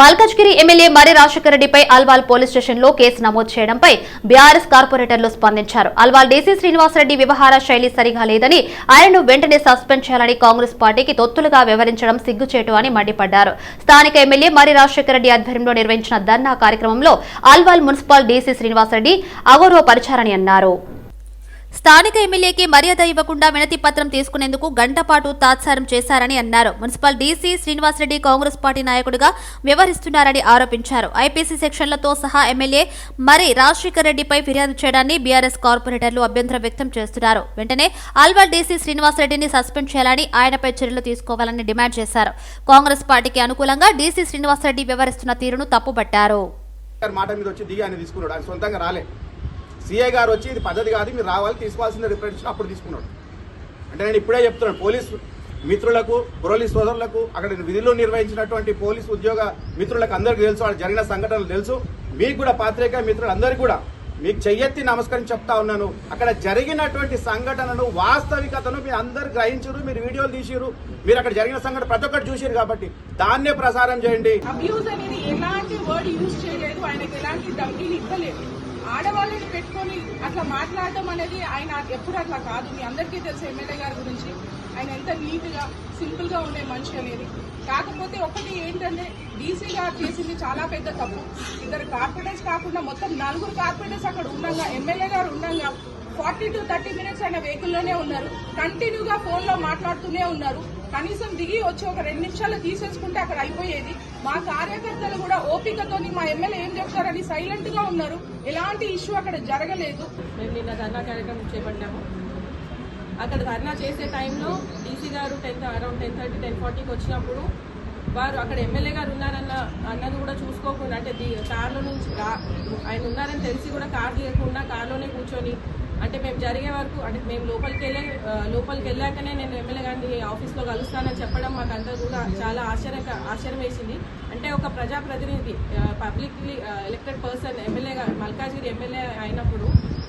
Malkajgiri MLA మరి రాజశేఖర రెడ్డిపై Alwal police స్టేషన్లో కేసు నమోదు చేయడంపై బీఆర్ఎస్ కార్పొరేటర్లు స్పందించారు. అల్వాల్ డీసీ శ్రీనివాసరెడ్డి వ్యవహార శైలి సరిగా లేదని ఆయనను వెంటనే సస్పెండ్ చేయాలని కాంగ్రెస్ పార్టీకి తొత్తులుగా వ్యవహరించడం సిగ్గుచేటు అని మండిపడ్డారు. స్థానిక ఎమ్మెల్యే మరి రాజశేఖర రెడ్డి ఆధ్వర్యంలో నిర్వహించిన ధర్నా కార్యక్రమంలో అల్వాల్ మున్సిపల్ డీసీ శ్రీనివాసరెడ్డి అగౌరవపరిచారని అన్నారు. స్థానిక ఎమ్మెల్యేకి మర్యాద ఇవ్వకుండా వినతి పత్రం తీసుకునేందుకు గంటపాటు తాత్సారం చేశారని అన్నారు. Municipal DC Srinivasa Reddy Congress party నాయకుడిగా వ్యవహరిస్తున్నారని ఆరోపించారు. ఐపీసీ సెక్షన్లతో సహా ఎమ్మెల్యే మరి రాజశేఖర్ రెడ్డిపై ఫిర్యాదు చేయడాన్ని బీఆర్ఎస్ కార్పొరేటర్లు అభ్యంతరం వ్యక్తం చేస్తున్నారు. వెంటనే ఆల్వాల్ డీసీ శ్రీనివాసరెడ్డిని సస్పెండ్ చేయాలని ఆయనపై చర్యలు తీసుకోవాలని డిమాండ్ చేశారు. కాంగ్రెస్ పార్టీకి అనుకూలంగా డీసీ శ్రీనివాసరెడ్డి వ్యవహరిస్తున్న తీరును తప్పుబట్టారు. మాట మీద వచ్చి దిగి ఆయన తీసుకున్నాడు. ఆయన సొంతంగా రాలే. సిఐ గారు వచ్చి ఇది పద్ధతి కాదు మీరు రావాలి తీసుకోవాల్సిన రిప్రజెంటేషన్ అప్పుడు తీసుకున్నాడు. అంటే నేను ఇప్పుడే చెప్తున్నాను పోలీస్ మిత్రులకు పోలీస్ సోదరులకు అక్కడ విధులు నిర్వహించినటువంటి పోలీస్ ఉద్యోగ మిత్రులకు అందరికీ తెలుసు అక్కడ జరిగిన సంఘటనలు తెలుసు. మీకు కూడా పాత్రిక మిత్రులందరికీ కూడా మీకు చెయ్యెత్తి నమస్కారం చెప్తా ఉన్నాను. అక్కడ జరిగినటువంటి సంఘటనను వాస్తవికతను మీరు అందరు గ్రహించరు మీరు వీడియోలు తీసిరు మీరు అక్కడ జరిగిన సంఘటన ప్రతి ఒక్కటి చూసిరు కాబట్టి దాన్నే ప్రసారం చేయండి. అబ్యూస్ అనేది ఎలాంటి వర్డ్ యూజ్ చేయలేదు ఆయనకి ఎలాంటి ధమ్కీలు ఇవ్వలేదు. ఆడవాళ్ళని పెట్టుకొని అట్లా మాట్లాడటం అనేది ఆయన ఎప్పుడు అట్లా కాదు. మీ అందరికీ తెలుసు ఎమ్మెల్యే గారి గురించి. ఆయన ఎంత నీట్గా సింపుల్గా ఉండే మనిషి అనేది. కాకపోతే ఒకటి ఏంటంటే డీసీ గారు చేసింది చాలా పెద్ద తప్పు. ఇద్దరు కార్పొరేటర్స్ కాకుండా మొత్తం నలుగురు కార్పొరేటర్స్ అక్కడ ఉండగా ఎమ్మెల్యే గారు ఉండగా ఫార్టీ టు థర్టీ మినిట్స్ ఆయన వెహికల్లోనే ఉన్నారు. కంటిన్యూగా ఫోన్లో మాట్లాడుతూనే ఉన్నారు. కనీసం దిగి వచ్చి ఒక రెండు నిమిషాలు తీసేసుకుంటే అక్కడ అయిపోయేది. మా కార్యకర్తలు కూడా ఓపికతోని మా ఎమ్మెల్యే ఏం చెప్తారని సైలెంట్గా ఉన్నారు. ఎలాంటి ఇష్యూ అక్కడ జరగలేదు. మేము నిన్న ధర్నా కార్యక్రమం చేపట్టాము. అక్కడ ధర్నా చేసే టైంలో డీసీ గారు ten around ten thirty ten ఫార్టీకి వచ్చినప్పుడు వారు అక్కడ ఎమ్మెల్యే గారు ఉన్నారన్న అన్నది కూడా చూసుకోకుండా అంటే కార్లో నుంచి ఆయన ఉన్నారని తెలిసి కూడా కార్ తీయకుండా కార్లోనే కూర్చొని అంటే మేము జరిగే వరకు అంటే మేము లోపలికి వెళ్ళే లోపలికి వెళ్ళాకనే నేను ఎమ్మెల్యే గారిని ఆఫీస్లో కలుస్తానని చెప్పడం మాకు అంతా కూడా చాలా ఆశ్చర్య ఆశ్చర్యం వేసింది అంటే ఒక ప్రజాప్రతినిధి publicly elected person MLA Malkajgiri MLA అయినప్పుడు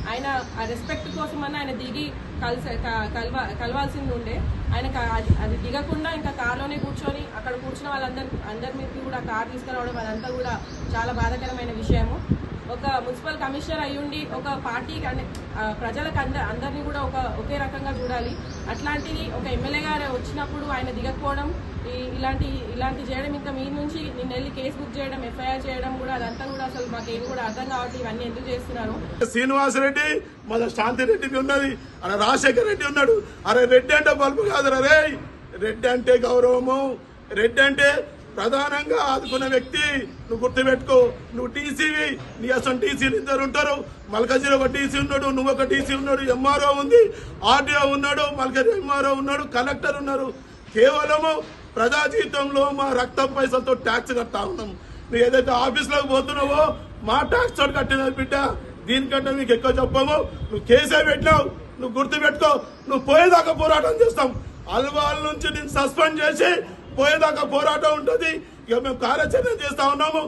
ఆయన ఆ రెస్పెక్ట్ కోసమని ఆయన దిగి కలిసి క- కలవ కలవాల్సింది ఉండే ఆయన అది దిగకుండా ఇంకా కార్లోనే కూర్చొని అక్కడ కూర్చున్న వాళ్ళందరి అందరి మీద కూడా కార్ తీసుకురావడం అదంతా కూడా చాలా బాధాకరమైన విషయము. ఒక మున్సిపల్ కమిషనర్ అయ్యుండి ఒక పార్టీకి అంటే ప్రజలకు అంద అందరినీ కూడా ఒక ఒకే రకంగా చూడాలి. అట్లాంటిది ఒక ఎమ్మెల్యే గారు వచ్చినప్పుడు ఆయన దిగకపోవడం ఇలాంటి ఇలాంటి చేయడం ఇంకా మీ నుంచి నిన్న వెళ్ళి కేసు బుక్ చేయడం ఎఫ్ఐఆర్ చేయడం కూడా అదంతా కూడా అసలు మాకేం కూడా అర్థం కావట్లేదు. ఇవన్నీ ఎందుకు చేస్తున్నారు? శ్రీనివాసరెడ్డి మన శాంతిరెడ్డికి ఉన్నది. అరే రాజశేఖర రెడ్డి ఉన్నాడు. అరే రెడ్డి అంటే బల్బు కాదు రే రెడ్డి అంటే గౌరవము. రెడ్డి అంటే ప్రధానంగా ఆదుకున్న వ్యక్తి నువ్వు గుర్తుపెట్టుకో నువ్వు టీసీవి నీ అసలు టీసీలు ఇద్దరు ఉంటారు. మల్కజీలో ఒక టీసీ ఉన్నాడు నువ్వు ఒక టీసీ ఉన్నాడు ఎంఆర్ఓ ఉంది ఆర్డీఓ ఉన్నాడు మల్కజి ఎంఆర్ఓ ఉన్నాడు కలెక్టర్ ఉన్నారు. కేవలము ప్రజా జీవితంలో మా రక్తం పైసలతో ట్యాక్స్ కడతా ఉన్నాం. నువ్వు ఏదైతే ఆఫీస్లోకి పోతున్నావో మా ట్యాక్స్ తోటి కట్టినది బిడ్డ. దీనికంటే మీకు ఎక్కువ చెప్పము. నువ్వు కేసే పెట్టినావు నువ్వు గుర్తుపెట్టుకో. నువ్వు పోయేదాకా పోరాటం చేస్తాం. అల్వాల్ నుంచి నేను సస్పెండ్ చేసి పోయేదాకా పోరాటం ఉంటుంది. ఇక మేము కార్యాచరణ చేస్తా ఉన్నాము.